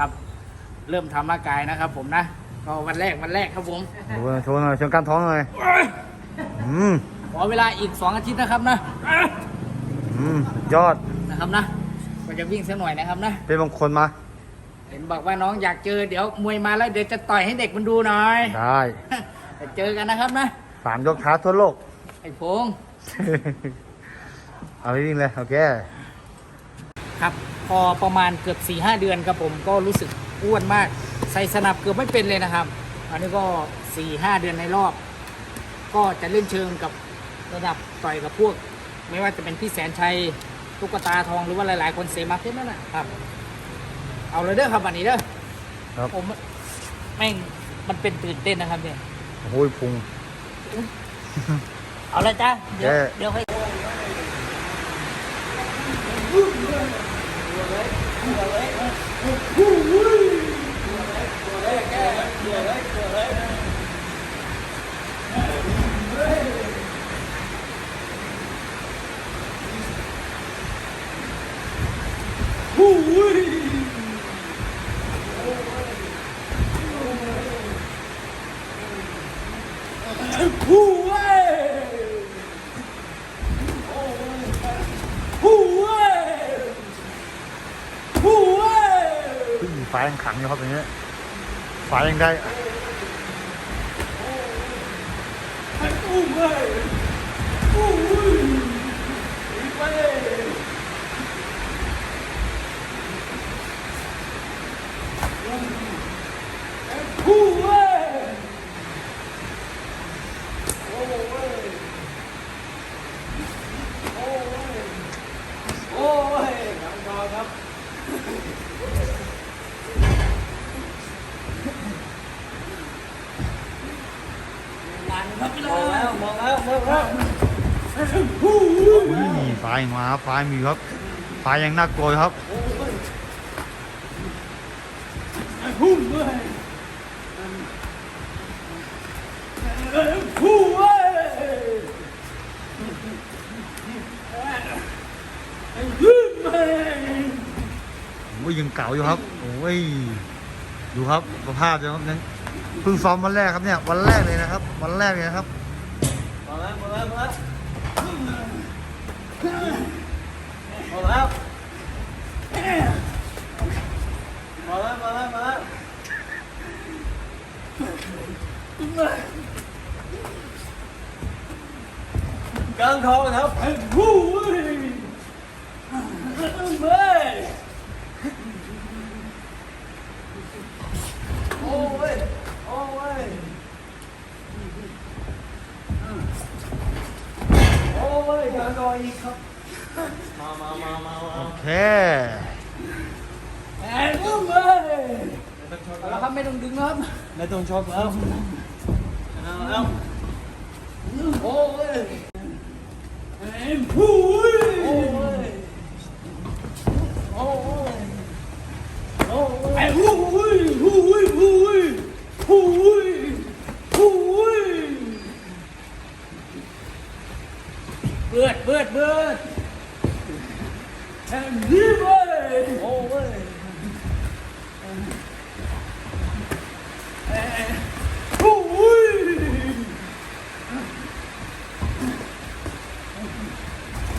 ครับ เริ่มทำร่างกายนะครับ ผมนะก็วันแรกวันแรกครับผมโอ้โหโชว์หน่อยโชว์กล้ามท้องหน่อยอืมขอเวลาอีก 2 อาทิตย์นะครับนะอืมยอดนะครับนะก็จะวิ่งสักหน่อยนะครับนะ เป็นมงคลมา เห็นบอกว่าน้องอยากเจอเดี๋ยวมวยมาแล้วเดี๋ยวจะต่อยให้เด็กมันดูหน่อย ได้จะเจอกันนะครับนะสามยกท้าทั่วโลก ไอ้พงษ์ เอาไปวิ่งเลย โอเค ครับ พอประมาณเกือบ4ีหเดือนครับผมก็รู้สึกอ้วนมาก ใส่สนับเกือบไม่เป็นเลยนะครับ อันนี้ก็4ีหเดือนในรอบ ก็จะเล่นเชิงกับระดับต่อยกับพวก ไม่ว่าจะเป็นพี่แสนชัยตุ๊กตาทองหรือว่าหลาย ๆ คนเซมาเพชรนั่นแหละครับ เอาเลยเด้อครับวันนี้เด้อครับผมแม่งมันเป็นตื่นเต้นนะครับเนี่ยโอ้โหพุงเอาเลยจ้าเดี๋ยวเย้เดี๋ยวให้ ขึ้ นฟ้ายังขังอยู่ครับอย่างเงี้ยฟ้ายังได้มองแล้ว มองแล้วมองแล้วอุ้ยฟ้ายังมาครับฟ้ายังมีครับฟ้ายังน่ากลัวอยู่ครับโอ้ยยังเก่าอยู่ครับโอ้ยดูครับสภาพยังครับยังเพิ่งซ้อมวันแรกครับเนี่ยวันแรกเลยนะครับ วันแรกเลยนะครับ มาแล้วมาแล้วมาแล้วมาแล้วมาแล้วมาแล้วมาแล้วกลางท้องครับฮู้ยเฮ้ยโอ้ยโอ้ย โอ้ยกลางท้องอีกครับ มามามามามา โอเคแอนอุ้มเลยเอาละครับไม่ต้องดึงนะครับไม่ต้องช็อบแล้วแล้วโอ้ยฮู้ยโอ้ยโอ้ยโอ้ยไอ้ฮู้ยฮู้ยฮู้ยฮู้ยฮู้ยเบือดเบือดเบือด แอนดี้เว้ย โอ้ย ฮู้ยฮู้ย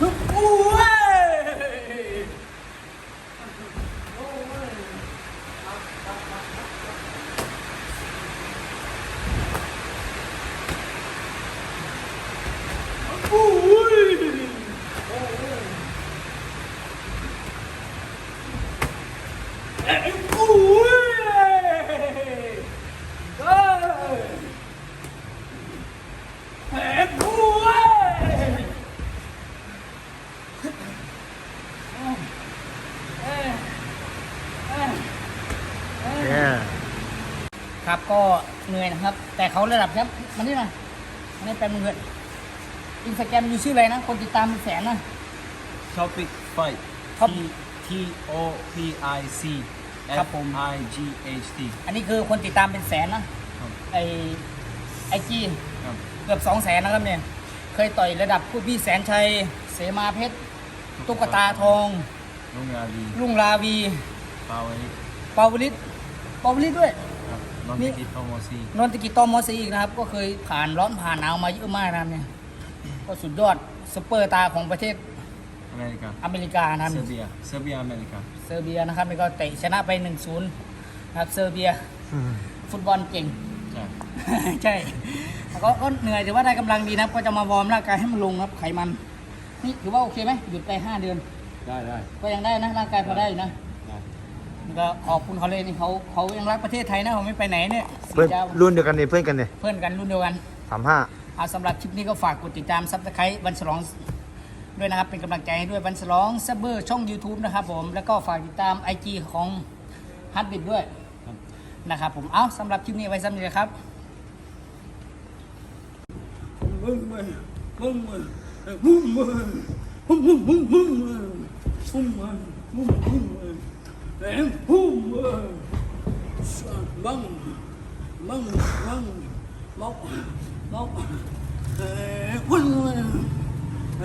ฮู้ยเอ้ยฮู้ยเอ้ยเอ้ยฮู้ย โอเคครับก็เหนื่อยนะครับ แต่เขาระดับแชมป์มันนี่นะมันนี่แปลมึงเกิดอินสตาแกรมอยู่ชื่ออะไรนะ คนติดตามเป็นแสนนะ Topic fight Top T T O P I C ครับ F ผม I G H T อันนี้คือคนติดตามเป็นแสนนะ ครับไอไอจีครับเกือบสองแสนนะครับเนี่ย เคยต่อยระดับผู้พี่แสนชัย เสมาเพชร ตุ๊กตาทอง ลุงยาดีลุงลาวี ปาไว้ปาวลิตปาวลิตด้วยนอนนี่ ติดโปรโมซีนนติกิตอมอซีอีกนะครับ ก็เคยผ่านร้อนผ่านหนาวมาเยอะมากนะครับเนี่ย ก็สุดยอดสเปอร์ตาของประเทศ อเมริกาอเมริกานะครับเซอร์เบียเซอร์เบียอเมริกาเซอร์เบียนะครับนี่ก็เตะชนะไป 1-0นะครับเซอร์เบียอืมฟุตบอลเก่ง ใช่ใช่แล้วก็ก็เหนื่อยแต่ว่าได้กำลังดีนะครับ ก็จะมาวอร์มร่างกายให้มันลงครับไขมัน นี่ถือว่าโอเคไหมหยุดไป 5 เดือน ได้ได้ก็ยังได้นะร่างกายพอได้อยู่นะได้นี่ก็ขอบคุณเขาเลยนี่เขาเขายังรักประเทศไทยนะเขาไม่ไปไหนเนี่ยเพื่อนสีเจ้ารุ่นเดียวกันเนี่ยเพื่อนกันเนี่ยเพื่อนกันรุ่นเดียวกัน สามห้า เอาสำหรับคลิปนี้ก็ฝากกดติดตามซับสไครต์วันฉลอง ด้วยนะครับ เป็นกำลังใจให้ด้วยวันฉลองซับเบอร์ช่อง YouTube นะครับผม แล้วก็ฝากติดตาม IG ของฮัตบิดด้วยนะครับผม เอาสำหรับคลิปนี้ไว้ซ้ำนี้เลยครับมึงมึงมึงมึงมึงมึงมึงมึงมึงมึงมึงมึงมึงมึงมึงมมึงมึงมึงมึงมึงมกมกเอ้มึงมึงมึงมึงมึง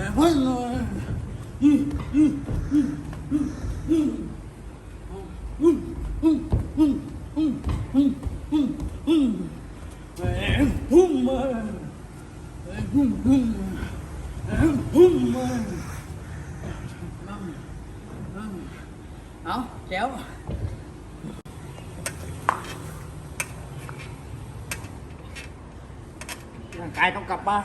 hết rồi Đó, kéo Cái trong cặp ba.